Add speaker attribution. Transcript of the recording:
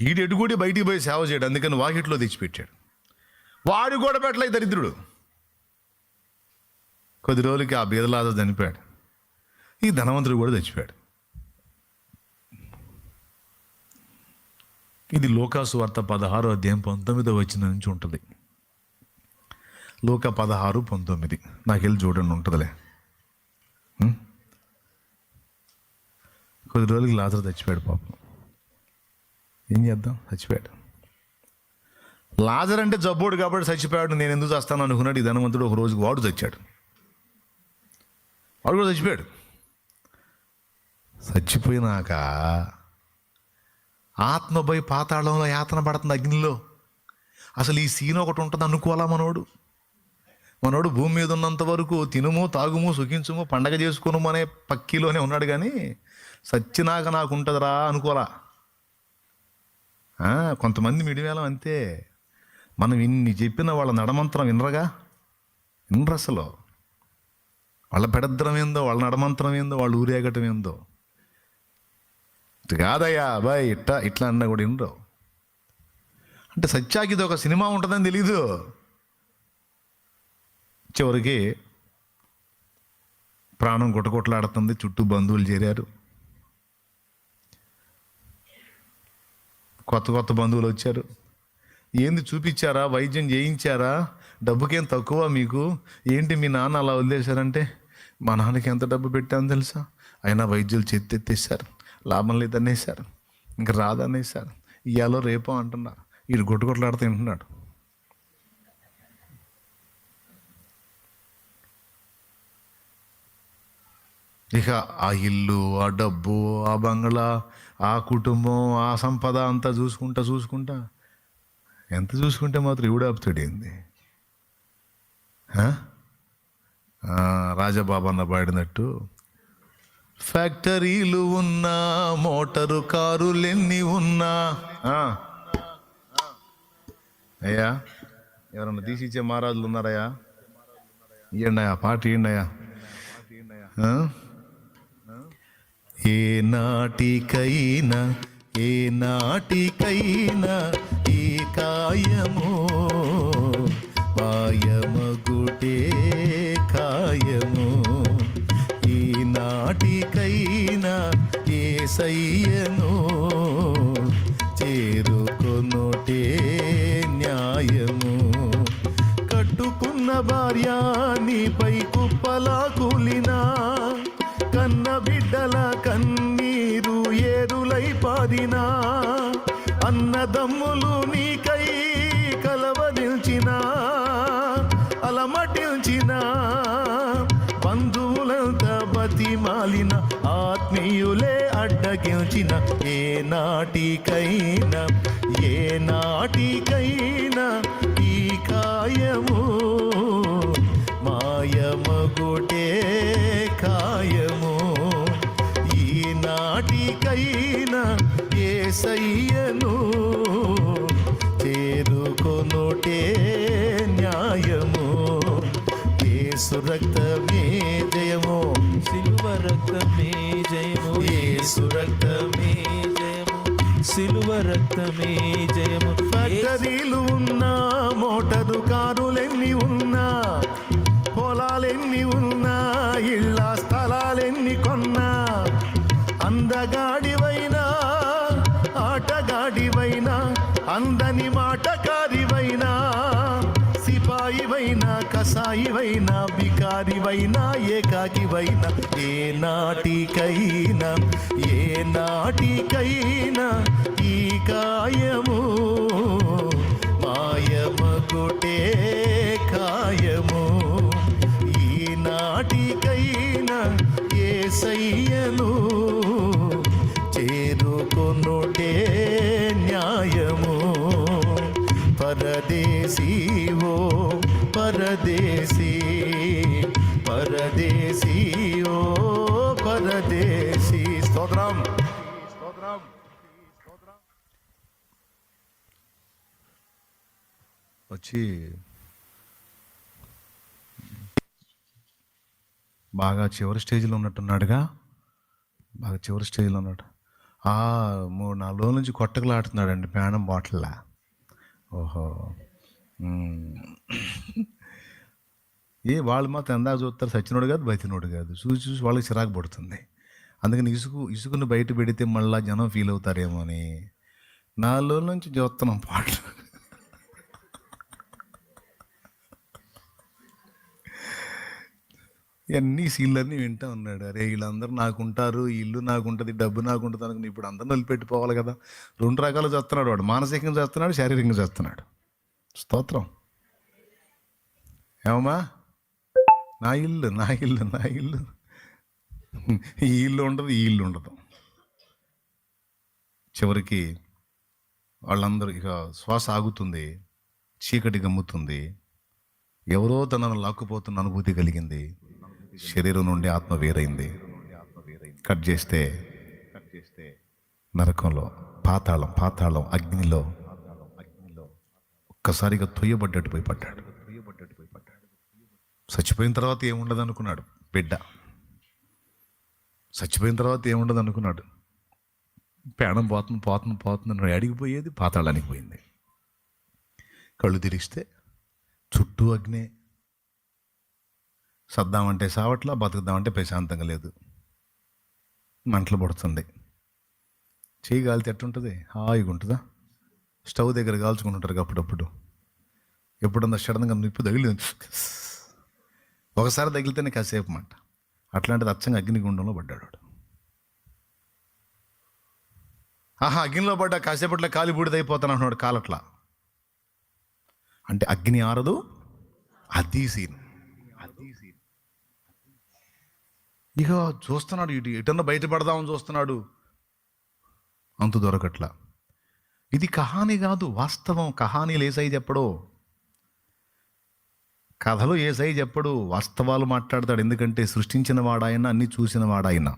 Speaker 1: ఈడు కూడా బయటికి పోయి సేవ చేయడు అందుకని వాకిట్లో తెచ్చిపెట్టాడు. వాడు కూడా పెట్టలే దరిద్రుడు. కొద్ది రోజులకి ఆ బీదలాదో చనిపోయాడు. ఈ ధనవంతుడు కూడా చచ్చిపోయాడు ఇది లోకాసు వార్త పదహారో అధ్యాయం పంతొమ్మిదో వచ్చిన నుంచి ఉంటుంది. లోక పదహారు పంతొమ్మిది. నాకు వెళ్ళి చూడండి ఉంటుందిలే. కొద్ది రోజులకి లాజర్ చచ్చిపోయాడు పాపం. ఏం చేద్దాం? చచ్చిపోయాడు. లాజర్ అంటే జబ్బోడు కాబట్టి చచ్చిపోయాడు. నేను ఎందుకు చేస్తాను అనుకున్నాడు. ఈ ధనవంతుడు ఒక రోజు వాడు చచ్చాడు వాడు కూడా చచ్చిపోయాడు. చచ్చిపోయినాక ఆత్మభయ పాతాళంలో యాతన పడుతుంది అగ్నిలో. అసలు ఈ సీన్ ఒకటి ఉంటుంది అనుకోవాలా మనోడు? మనోడు భూమి మీద ఉన్నంత వరకు తినుము తాగుము సుఖించుము పండగ చేసుకును అనే పక్కిలోనే ఉన్నాడు కానీ సచ్చినాక నాకు ఉంటుందిరా అనుకోలా కొంతమంది మిడివేలం అంతే. మనం ఇన్ని చెప్పిన వాళ్ళ నడమంత్రం వినరగా? వినరు అసలు వాళ్ళ పెడద్రం ఏందో వాళ్ళ నడమంత్రం ఏందో వాళ్ళ ఊరేగటం ఏందో. కాదయ్యా అబ్బాయి ఇట్లా ఇట్లా అన్నా కూడా వినరు. అంటే సత్యాకిది ఒక సినిమా ఉంటుందని తెలీదు. చివరికి ప్రాణం గుటకొట్లాడుతుంది చుట్టూ బంధువులు చేరారు. కొత్త కొత్త బంధువులు వచ్చారు. ఏంది చూపించారా? వైద్యం చేయించారా? డబ్బుకేం తక్కువ మీకు? ఏంటి మీ నాన్న అలా వదిలేశారంటే? మా నాన్నకి ఎంత డబ్బు పెట్టామని తెలుసా? అయినా వైద్యులు చేత్తెత్తేసారు లాభం లేదనేసారు ఇంకా రాదనేసారు ఇయ్యాలో రేపో అంటున్నారు వీడు గుట్టగొట్లాడుతూ తింటున్నాడు ఇక ఆ ఇల్లు ఆ డబ్బు ఆ బంగ్లా ఆ కుటుంబం ఆ సంపద అంతా చూసుకుంటా చూసుకుంటా. ఎంత చూసుకుంటే మాత్రం ఇవిడ ఆపుతాడు ఏంది అన్న పాడినట్టు ఫ్యాక్టరీలు ఉన్నా మోటారు కారులెన్ని ఉన్నా. అయ్యా ఎవరన్నా తీసిచ్చే మహారాజులు ఉన్నారయ్యా? ఇయ్యండి ఆ పాట ఇయ్యండి అయ్యా ఏ నాటికైనా ఏ నాటికైనా ఈ కాయమో పాయమగుటే కాయము. ఈ నాటికైనా ఏ సయ్యను చేరుకొనుటే న్యాయము. కట్టుకున్న భార్యానిపై బిడ్డల కన్నీరు ఏరులై పారినా అన్నదమ్ములు నీకై కలవరించిన అలమటిల్చిన బంధువులంత బతిమాలిన ఆత్మీయులే అడ్డగిల్చిన ఏ నాటికైనా ఏ నాటికైనా ఈ కాయము మాయమగుటే ఏ సయ్యను చేరుకొనుటే న్యాయము. ఏసు రక్తమే జయము.
Speaker 2: సిలువ రక్తమే జయము.
Speaker 1: యేసు రక్తమే
Speaker 2: జయము. సిలువ రక్తమే జయము.
Speaker 1: ఫ్యాక్టరీలు ఉన్నా మోటారు కారులెన్ని సిపాయివైనా కసాయివైనా బికారివైనా ఏకాకివైనా ఏ నాటికైనా ఏ నాటికైనా ఈ కాయము వచ్చి బాగా చివరి స్టేజ్లో ఉన్నట్టున్నాడుగా. బాగా చివరి స్టేజ్లో ఉన్నాడు. ఆ మూడు నాలుగు రోజుల నుంచి కొట్టకలాడుతున్నాడండి ప్రాణం బాటిల్లా. ఓహో. ఏ వాళ్ళు మాత్రం ఎందాక చూస్తారు సచ్చినోడు కాదు బతినోడు కాదు. చూసి చూసి వాళ్ళకి చిరాకు పడుతుంది. అందుకని ఇసుకు ఇసుకుని బయట పెడితే మళ్ళా జనం ఫీల్ అవుతారేమో అని. నాలో నుంచి చూస్తున్నాం పాటలు. ఇవన్నీ సీళ్ళన్నీ వింటా ఉన్నాడు. అరే వీళ్ళందరూ నాకుంటారు ఇల్లు నాకుంటుంది డబ్బు నాకుంటుంది అనుకుని ఇప్పుడు అందరిని వదిలిపెట్టిపోవాలి కదా. రెండు రకాలు చేస్తున్నాడు వాడు. మానసికంగా చేస్తున్నాడు శారీరకంగా చేస్తున్నాడు. స్తోత్రం. ఏమమ్మా? నా ఇల్లు నా ఇల్లు నా ఇల్లు. ఈ ఇల్లు ఉండదు ఈ ఇల్లు ఉండదు. చివరికి వాళ్ళందరూ ఇక శ్వాస ఆగుతుంది చీకటి గమ్ముతుంది. ఎవరో తనను లాక్కుపోతున్న అనుభూతి కలిగింది. శరీరం నుండి ఆత్మ వేరైంది. కట్ చేస్తే కట్ చేస్తే నరకంలో పాతాళం పాతాళం అగ్నిలో అగ్నిలో ఒక్కసారిగా తొయ్యబడ్డట్టు పోయి పడ్డాడు. తొయ్యబడ్డట్టు పోయి పడ్డాడు చచ్చిపోయిన తర్వాత ఏముండదు అనుకున్నాడు బిడ్డ. చచ్చిపోయిన తర్వాత ఏముండదు అనుకున్నాడు. ప్రాణం పోతుంది పోతుంది పోతుంది అని అడిగిపోయేది పాతాళానికి పోయింది. కళ్ళు తిరిగిస్తే చుట్టూ అగ్నే. సద్దామంటే సావట్లా బతుకుదామంటే ప్రశాంతంగా లేదు. మంటలు పడుతుంది చేయి గాలితే ఉంటుంది హాయిగా ఉంటుందా? స్టవ్ దగ్గర కాల్చుకుంటుంటారు అప్పుడప్పుడు. ఎప్పుడన్నా సడన్గా నిప్పు తగిలి ఒకసారి తగిలితేనే కాసేపు మాట. అట్లాంటిది అచ్చంగా అగ్నిగుండంలో పడ్డాడు వాడు. ఆహా అగ్నిలో పడ్డా కాసేపట్లో కాలి బూడిదైపోతాను అంటున్నాడు కాలట్లా. అంటే అగ్ని ఆరదు అది సీన్. సీన్. ఇక చూస్తున్నాడు ఇటు ఎటన్నా బయటపడదామని చూస్తున్నాడు. అంత దొరకట్లా. ఇది కహాని కాదు వాస్తవం. కహానీలు ఏసై చెప్పడో కథలు ఏ సైజ్ చెప్పడు వాస్తవాలు మాట్లాడతాడు. ఎందుకంటే సృష్టించిన వాడాయన అన్ని చూసిన వాడాయన.